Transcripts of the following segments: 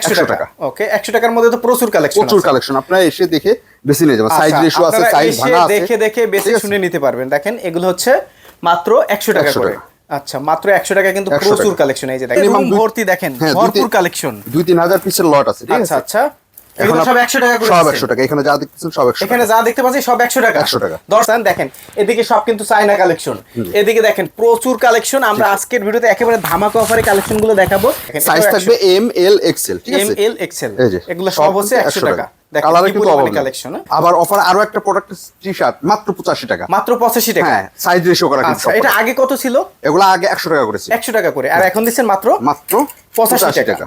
একশো টাকা। ওকে একশো টাকার মধ্যে তো প্রচুর কালেকশন প্রচুর কালেকশন আপনারা এসে দেখে বেশি নিয়ে যাবেন। সাইজ আচ্ছা, রেশিও আছে সাইজ ভাঙা আছে। দেখে দেখে শুনে নিতে পারবেন। দেখেন এগুলো হচ্ছে মাত্র একশো টাকা করে। আচ্ছা মাত্র একশো টাকা কিন্তু প্রচুর কালেকশন এই যে দেখেন ভর্তি দেখেন হ্যাঁ, ভরপুর কালেকশন দুই তিন হাজার পিসের লট আছে ঠিক আচ্ছা আচ্ছা। এখন সব আপ- একশো টাকা করে সব দিচ্ছেন। একশো টাকা এখানে যা দেখতেছেন সব একশো এখানে যা দেখতে পাচ্ছি সব একশো টাকা। 100 টাকা। দর্শন দেখেন এদিকে সব কিন্তু চায়না কালেকশন এদিকে দেখেন প্রচুর কালেকশন আমরা আজকের ভিডিওতে একেবারে ধামাকা অফারে কালেকশনগুলো দেখাবো সাইজ থাকবে এম এল এক্সেল ঠিক এম এল এক্সেল এগুলো সব হচ্ছে কিন্তু একশো টাকা। দেখেন কালারে কি কিন্তু পরিমাণে অভাব কালেকশন কালেকশন আবার অফার আরও একটা প্রোডাক্ট টি শার্ট মাত্র পঁচাশি টাকা। মাত্র পঁচাশি টাকা। হ্যাঁ সাইজ রেশিও করা আচ্ছা এটা আগে কত ছিল? এগুলো আগে একশো টাকা করেছি। একশো টাকা করে। আর এখন দিচ্ছেন মাত্র মাত্র পঁচাশি টাকা।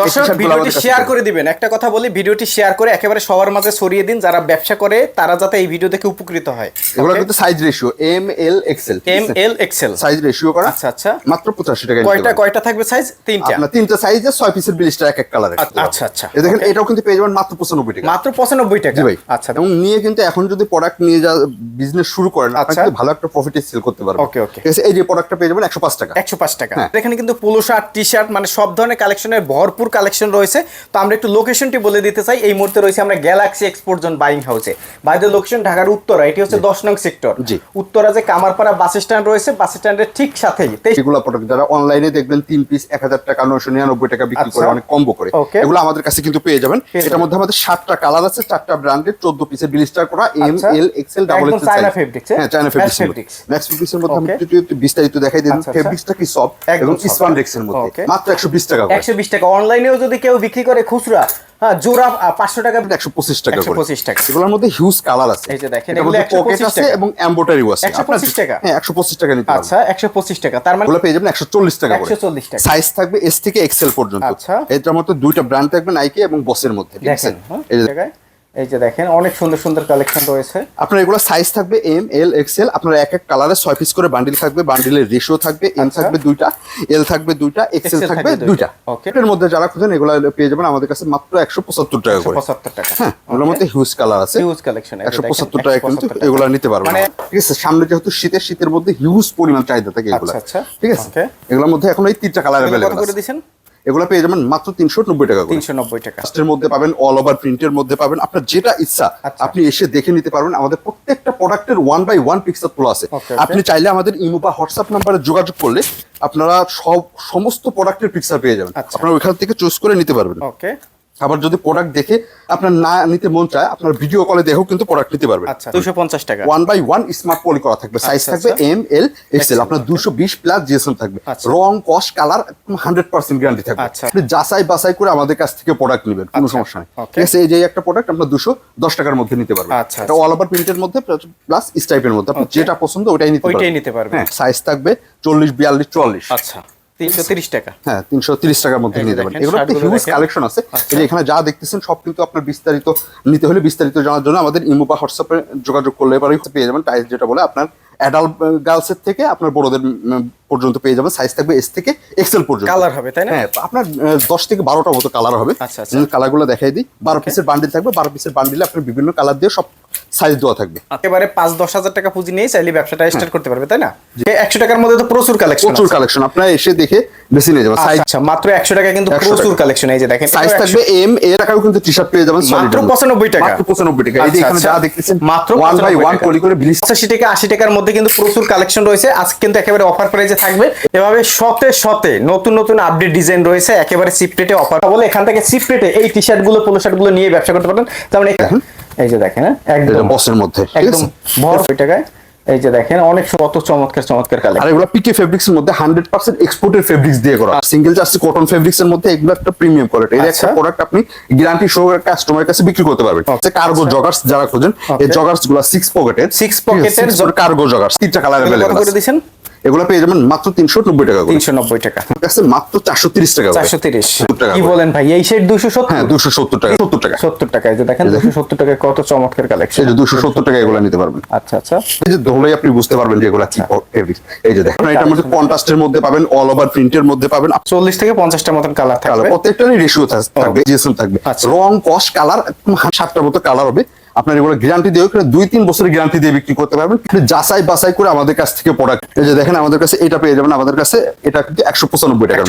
দর্শক এই ভিডিওটি শেয়ার করে দিবেন। একটা কথা বলি ভিডিওটি শেয়ার করে একেবারে সবার মাঝে ছড়িয়ে দিন যারা ব্যবসা করে তারা যাতে এই ভিডিও দেখে উপকৃত হয়। এগুলো কিন্তু size ratio M L XL M L XL size ratio করা আচ্ছা আচ্ছা। মাত্র পঁচাশি টাকা কয়টা কয়টা থাকবে সাইজ তিনটা। আপনার তিনটা সাইজে ছয় পিসের বিলিশটা এক এক কালার আচ্ছা, আচ্ছা। এ দেখেন এটাও কিন্তু পেয়ে যাবেন মাত্র পঁচানব্বই টাকা। মাত্র পঁচানব্বই টাকা। জি ভাই। আচ্ছা। এবং নিয়ে কিন্তু এখন যদি প্রোডাক্ট নিয়ে যা বিজনেস শুরু করেন আপনি আচ্ছা। কিন্তু ভালো একটা প্রফিটে সেল করতে পারবেন. ঠিক আছে এই যে প্রোডাক্টটা পেয়ে যাবেন একশো পাঁচ টাকা। একশো পাঁচ টাকা। এখানে কিন্তু পোলো শার্ট টি শার্ট মানে সব ধরনের কালেকশনের ভরপুর কালেকশন রয়েছে। তো আমরা একটু লোকেশনটি বলে দিতে চাই। এই মুহূর্তে রয়েছে আমরা গ্যালাক্সি এক্সপোর্ট জোন বাইং হাউসে বাইরের লোকেশন ঢাকার উত্তরা এটি হচ্ছে দশ নং সেক্টর উত্তরা যে কামারপাড়া বাস স্ট্যান্ড রয়েছে বাস স্ট্যান্ডের ঠিক সাথেই এগুলো প্রোডাক্ট যারা অনলাইনে দেখবেন তিন পিস এক হাজার টাকা নয়শো নিরানব্বই টাকা বিক্রি করে আচ্ছা। অনেক কম্বো করে। এগুলো আমাদের কাছে কিন্তু পেয়ে যাবেন। এটার মধ্যে আমাদের সাতটা কালার আছে চারটা ব্র্যান্ডের চোদ্দ পিসের বিলিস্টার করা এম আচ্ছা। L XL double XL China fabrics, হ্যাঁ? China fabrics. ম্যাক্স ফেব্রিক্সের মধ্যে আমি একটু একটু বিস্তারিত দেখাই দিন আচ্ছা, আচ্ছা। ফেব্রিক্সটা কি সব এবং স্পান্ডেক্সের মধ্যে। মাত্র একশো বিশ টাকা একশো বিশ টাকা অনলাইনেও যদি কেউ বিক্রি করে খুচরা হ্যাঁ জোড়া পাঁচশো টাকা একশো পঁচিশ টাকা একশো পঁচিশ টাকা। এগুলোর মধ্যে হিউজ কালার আছে। এই যে দেখেন, এগুলো মধ্যে 125 পকেট আছে এবং এম্বোটারিও আছে। 125 আপনার- টাকা? হ্যাঁ একশো পঁচিশ টাকা নিতে আচ্ছা একশো পঁচিশ টাকা। তার মানে এগুলো পেয়ে যাবেন একশো চল্লিশ টাকা একশো চল্লিশ টাকা। সাইজ থাকবে এস থেকে এক্সেল পর্যন্ত। আচ্ছা। এটার মধ্যে দুইটা ব্র্যান্ড থাকবে নাইকি এবং বসের মধ্যে এই জায়গায়। এই যে দেখেন অনেক সুন্দর সুন্দর কালেকশন রয়েছে। আপনার এগুলো সাইজ থাকবে এম এল এক্সেল আপনার এক এক কালারে ছয় পিস করে বান্ডিল থাকবে বান্ডিলের রেশিও থাকবে এম আচ্ছা। থাকবে দুইটা এল থাকবে দুইটা এক্সেল XL থাকবে দুইটা। এর মধ্যে যারা খুঁজেন এগুলো পেয়ে যাবেন আমাদের কাছে মাত্র একশো পঁচাত্তর টাকা করে। পঁচাত্তর টাকা। হ্যাঁ এগুলোর মধ্যে হিউজ কালার আছে। হিউজ কালেকশন একশো পঁচাত্তর টাকা কিন্তু এগুলো নিতে পারবেন। মানে- ঠিক আছে সামনে যেহেতু শীতের শীতের মধ্যে হিউজ পরিমাণ চাহিদা থাকে এগুলো আচ্ছা, আচ্ছা। ঠিক আছে? এগুলোর মধ্যে এখন এই তিনটা কালার অ্যাভেলেবল করে এগুলো পেয়ে যাবেন মাত্র তিনশো নব্বই টাকা তিনশো নব্বই টাকা। কাস্টের মধ্যে পাবেন অল ওভার প্রিন্টের মধ্যে পাবেন। আপনার যেটা ইচ্ছা আচ্ছা। আপনি এসে দেখে নিতে পারবেন। আমাদের প্রত্যেকটা প্রোডাক্টের ওয়ান বাই ওয়ান পিকচার তোলা আছে. আপনি চাইলে আমাদের ইমো বা হোয়াটসঅ্যাপ নাম্বারে যোগাযোগ করলে আপনারা সব সমস্ত প্রোডাক্টের পিকচার পেয়ে যাবেন। আচ্ছা। আপনারা ওইখান থেকে চুজ করে নিতে পারবেন। ওকে আবার যদি প্রোডাক্ট দেখে আপনার না নিতে মন চায় আপনার ভিডিও কলে দেখেও কিন্তু প্রোডাক্ট নিতে পারবেন। আচ্ছা দুশো পঞ্চাশ টাকা। One by one smart poly করা থাকবে। সাইজ আচ্ছা, থাকবে। এম এল এক্সেল Excel, আপনার দুশো বিশ প্লাস জিএসএম থাকবে। রং কস কালার হান্ড্রেড পার্সেন্ট গ্যারান্টি থাকবে। আচ্ছা। আপনি যাচাই বাছাই করে আমাদের কাছ থেকে প্রোডাক্ট নেবেন কোনো আচ্ছা, সমস্যা নেই. ঠিক আছে এই যে একটা প্রোডাক্ট আপনার দুশো দশ টাকার মধ্যে নিতে পারবেন। আচ্ছা, এটা অল ওভার প্রিন্টের মধ্যে প্লাস স্টাইপের মধ্যে। আপনি যেটা পছন্দ ওটাই নিতে ওইটাই পারবেন। নিতে পারবেন। সাইজ থাকবে চল্লিশ বিয়াল্লিশ চুয়াল্লিশ। আচ্ছা। তিনশো তিরিশ টাকা। হ্যাঁ তিনশো তিরিশ টাকার মধ্যে নিয়ে যাবেন। এগুলো একটা হিউজ কালেকশন আছে। আচ্ছা। এই এখানে যা দেখতেছেন সব কিন্তু আপনার বিস্তারিত নিতে হলে বিস্তারিত জানার জন্য আমাদের ইমো বা হোয়াটসঅ্যাপে যোগাযোগ করলে এবারে পেয়ে যাবেন। যেটা বলে আপনার অ্যাডাল্ট গার্লসের থেকে আপনার বড়দের পর্যন্ত পেয়ে যাবেন সাইজ থাকবে এস থেকে এক্সেল পর্যন্ত। কালার হবে তাই না? হ্যাঁ আপনার দশ থেকে বারোটা মতো কালার হবে। আচ্ছা, আচ্ছা। কালারগুলো দেখাই দিই। বারো পিসের বান্ডিল থাকবে। বারো পিসের বান্ডিলে আপনার বিভিন্ন কালার দিয়ে সব সাইজ দেওয়া থাকবে। একেবারে পাঁচ দশ হাজার টাকা পুঁজি নিয়ে চাইলে ব্যবসাটা স্টার্ট করতে পারবে তাই না? একশো টাকার মধ্যে তো প্রচুর কালেকশন প্রচুর কালেকশন আপনারা এসে দেখে বেশি নিয়ে যাবেন। সাইজ আচ্ছা মাত্র একশো টাকা কিন্তু প্রচুর কালেকশন এই যে দেখেন সাইজ থাকবে এম কিন্তু টি শার্ট পেয়ে যাবেন মাত্র 95 টাকা। মাত্র পঁচানব্বই টাকা। এই যে আচ্ছা, এখানে আচ্ছা। যা দেখতেছেন মাত্র ওয়ান বাই 95 ওয়ান টাকা। করে বিলিশ পঁচাশি টাকা আশি টাকার মধ্যে কিন্তু প্রচুর কালেকশন রয়েছে। আজকে কিন্তু একেবারে অফার প্রাইজে থাকবে। এভাবে শতে শতে নতুন নতুন আপডেট ডিজাইন রয়েছে একেবারে সিপ্রেটে অফার বলে এখান থেকে সিপ্রেটে এই টি শার্টগুলো পোলো শার্টগুলো নিয়ে ব্যবসা করতে পারেন এখানে এই যে দেখেন হ্যাঁ, একদম বসের মধ্যে একদম আছে? টাকায়। এই যে দেখেন অনেক কত চমৎকার চমৎকার আর এগুলো পিকে ফেব্রিক্স এর মধ্যে হান্ড্রেড পার্সেন্ট এক্সপোর্টের ফেব্রিক্স দিয়ে করা। সিঙ্গেল জার্সি কটন ফেব্রিক্স এর মধ্যে এগুলো একটা প্রিমিয়াম কোয়ালিটি আচ্ছা। একটা প্রোডাক্ট আপনি গ্যারান্টি সহ কাস্টমারের কাছে বিক্রি করতে পারবেন। হচ্ছে কার্গো জগার্স যারা খোঁজেন এই জগার্সগুলো সিক্স পকেটের Six pocket এর কার্গো জগার্স তিনটা কালার কত অ্যাভেলেবল করে দিচ্ছেন এগুলো পেয়ে যাবেন মাত্র তিনশো নব্বই টাকা তিনশো নব্বই টাকা। কাছে মাত্র চারশো তিরিশ টাকা চারশো তিরিশ। কি বলেন ভাই? এই সেট দুশো সত্তর? হ্যাঁ দুশো সত্তর টাকা। সত্তর টাকা। সত্তর টাকা। এই যে দেখেন দুশো সত্তর টাকায় কত চমৎকার কালেকশন এই যে দুশো সত্তর টাকা এগুলো নিতে পারবেন। আচ্ছা আচ্ছা। এই যে ধরলেই আপনি বুঝতে পারবেন যে এগুলো কি এই যে দেখেন এটার মধ্যে কন্ট্রাস্টের মধ্যে পাবেন অল ওভার প্রিন্টের মধ্যে পাবেন। চল্লিশ থেকে পঞ্চাশটার মতন কালার থাকবে। প্রত্যেকটারই রেশিও থাকবে থাকবে। আচ্ছা। রং কস কালার সাতটার মতো কালার হবে। আপনার এগুলো গ্যারান্টি দিয়ে দুই, তিন বছরের গ্যারান্টি দিয়ে বিক্রি করতে পারবেন। যাচাই বাছাই করে আমাদের কাছ থেকে প্রোডাক্ট এই যে দেখেন, আমাদের কাছে এটা পেয়ে যাবেন। আমাদের কাছে এটা কিন্তু একশো পঁচানব্বই টাকা।